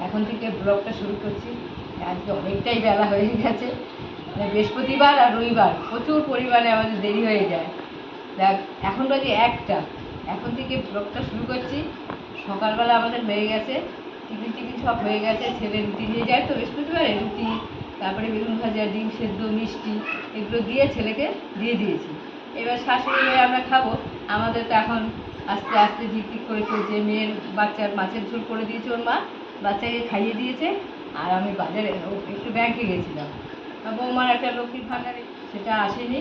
এখন থেকে ব্লগটা শুরু করছি। আজকে অনেকটাই বেলা হয়ে গেছে। মানে বৃহস্পতিবার আর রবিবার, প্রচুর পরিমাণে আমাদের দেরি হয়ে যায়। দেখ, এখন বাজে একটা। এখন থেকে ব্লগটা শুরু করছি। সকালবেলা আমাদের হয়ে গেছে। টিফিন টিফিন সব হয়ে গেছে। ছেলে রুটি নিয়ে যায় তো বৃহস্পতিবারে রুটি, তারপরে বেগুন ভাজা, ডিম সেদ্ধ, মিষ্টি এগুলো দিয়ে ছেলেকে দিয়ে দিয়েছি। এবার শাশুড়ি হয়ে আমরা খাব। আমাদের তো এখন আস্তে আস্তে ঝিকঝিক করে চলছে। মেয়ের বাচ্চার মাছের ঝোল করে দিয়েছে ওর মা। বাচ্চাকে খাইয়ে দিয়েছে আর আমি বাজারে একটু ব্যাংকে গেছিলাম। আর বৌমার একটা লক্ষ্মীর ভাণ্ডারে সেটা আসেনি।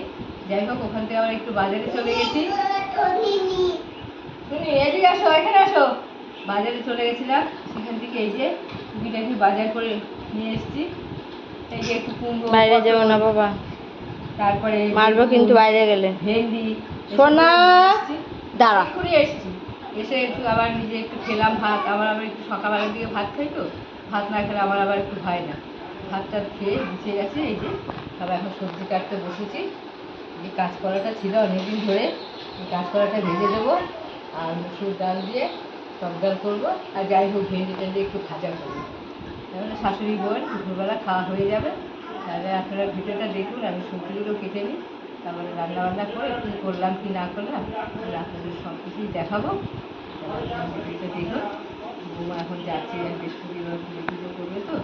যাই হোক ওখান থেকে আবার একটু বাজারে চলে গেছি। শুনি এদিকে আসো এখানে আসো। বাজারে চলে গেছিলাম সেখান থেকে এই যে টুকিটাকি বাজার করে নিয়ে এসেছি। এই যে একটু কুমড়ো বাইরে যাব না বাবা। তারপরে মারবো কিন্তু বাইরে গেলে। ভেন্ডি সোনা! দাঁড়া। করে এসেছি। এসে একটু আবার নিজে একটু খেলাম ভাত আমার আবার একটু সকালবেলার দিকে ভাত খাই তো, ভাত না খেলে আমার আবার একটু হয় না। ভাতটা খেয়ে গুছিয়ে গেছে, এই যে সব এখন সবজি কাটতে বসেছি। এই কাঁচকলাটা ছিল অনেকদিন ধরে, এই কাঁচকলাটা ভেজে দেবো, আর মুসুর ডাল দিয়ে টক ডাল করব, আর যাই হোক ভেন্ডি টেন্ডি একটু ভাজা করব। তাহলে শাশুড়ি বোন দুপুরবেলা খাওয়া হয়ে যাবে, তাহলে আপনারা ভিডিওটা দেখুন, আমি সবজিগুলো কেটে নিই। তারপরে রান্না বান্না করে কী করলাম কি না করলাম আপনাদের সব কিছুই দেখাবো দেখুন বৌমা এখন যাচ্ছে বৃহস্পতিবার করবে তো,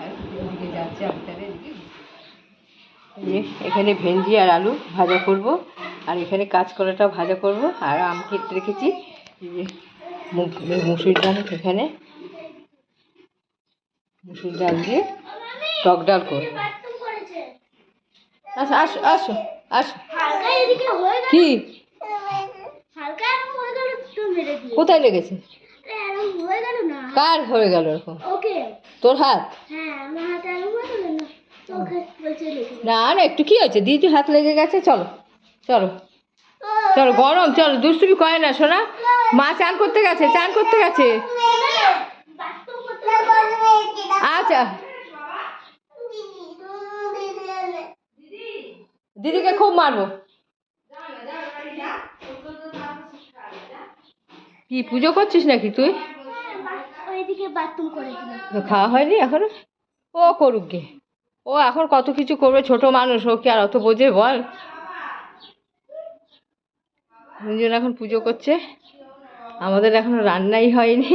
আর ওদিকে যাচ্ছে আমি তাহলে এখানে ভেন্ডি আর আলু ভাজা করব, আর এখানে কাঁচকলাটা ভাজা করব, আর আম কেটে রেখেছি মুসুর ডাল এখানে। মুসুর ডাল দিয়ে টক ডাল করব। আসো আসো আসো। আসো। কি? কোথায় লেগেছে? কার হয়ে গেল এরকম? তোর হাত? হ্যাঁ না। না একটু কি হয়েছে? দিদি হাত লেগে গেছে চলো চলো। চলো গরম চলো দুষ্টুমি করে না শোনা মা চান করতে গেছে চান করতে গেছে। আচ্ছা। দিদিকে খুব মারবো। কি পুজো করছিস নাকি তুই? খাওয়া হয়নি এখন? ও করুক গে। ও এখন কত কিছু করবে ছোট মানুষ ও কি আর অত বোঝে বল? দুজন এখন পুজো করছে। আমাদের এখনও রান্নাই হয়নি।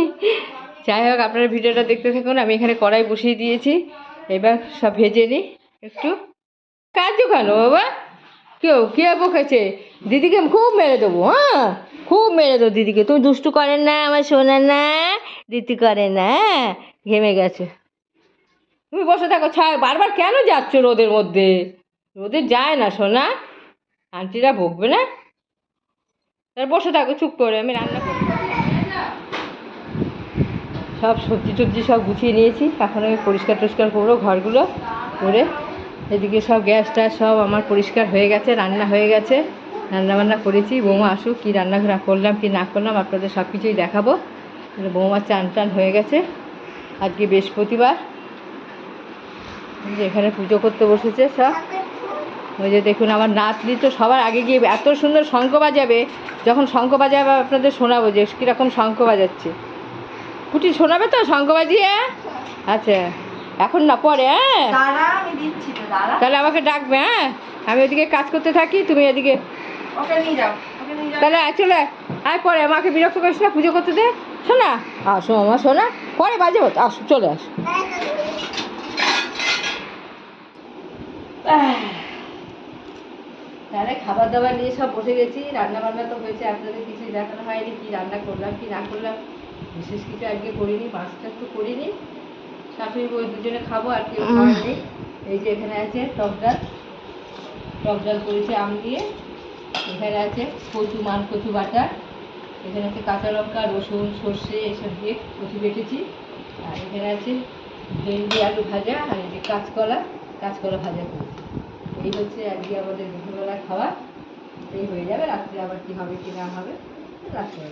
যাই হোক আপনারা ভিডিওটা দেখতে থাকুন। আমি এখানে কড়াই বসিয়ে দিয়েছি। এবার সব ভেজে নিই একটু। কাজ কেন বাবা? কেউ, কে বকেছে? দিদিকে আমি খুব মেরে দেবো হ্যাঁ? খুব মেরে দেবো দিদিকে। তুমি দুষ্টু করেন না, আমার শোনা না। দিদি করে না হ্যাঁ? ঘেমে গেছে। তুমি বসে থাকো ছায় বারবার কেন যাচ্ছ রোদের মধ্যে? রোদে যায় না, সোনা। আন্টিরা বকবে না? তার বসে থাকো, চুপ করে, আমি রান্না করি সব সবজি টবজি সব গুছিয়ে নিয়েছি। এখন আমি পরিষ্কার টরিষ্কার করব ঘরগুলো, করে এদিকে সব গ্যাস ট্যাস সব আমার পরিষ্কার হয়ে গেছে, রান্না হয়ে গেছে। রান্না বান্না করেছি, বৌমা আসুক, কী রান্না করলাম, কি না করলাম, আপনাদের সব কিছুই দেখাবো বৌমার চান টান হয়ে গেছে। আজকে বৃহস্পতিবার। এখানে পুজো করতে বসেছে সব। ওই যে দেখুন, আমার নাতনি তো সবার আগে গিয়ে এত সুন্দর শঙ্খ বাজাবে। যখন শঙ্খ বাজাবে, আপনাদের শোনাবো যে কীরকম শঙ্খ বাজাচ্ছে। কুটি শোনাবে তো শঙ্খ বাজিয়ে? আচ্ছা। এখন না পরে হ্যাঁ? তাহলে আমাকে ডাকবে হ্যাঁ? আমি ওদিকে কাজ করতে থাকি তুমি এদিকে তাহলে চলে আয়। পরে আমাকে বিরক্ত করিস না পুজো করতে দে। শোনা? আসো আমার শোনা। পরে বাজে আসো চলে আসো। তাহলে খাবার দাবার নিয়ে সব বসে গেছি রান্না বান্না তো হয়েছে আপনাদের কিছুই দেখানো হয়নি কি রান্না করলাম কি না করলাম। বিশেষ কিছু আজকে করিনি মাছটা একটু করিনি। শাশুড়ি বই দুজনে খাব আর কেউ এই যে এখানে আছে টক ডাল। টক ডাল করেছে আম দিয়ে। এখানে আছে কচু মান কচু বাটা। এখানে আছে কাঁচা লঙ্কা রসুন সর্ষে এসব দিয়ে কচু বেটেছি। আর এখানে আছে ভেন্ডি আলু ভাজা আর এই যে কাঁচকলা কাঁচকলা ভাজা করেছি। এই হচ্ছে আজকে আমাদের দুপুরবেলা খাওয়া এই হয়ে যাবে রাত্রে আবার কি হবে কি না হবে রাত্রে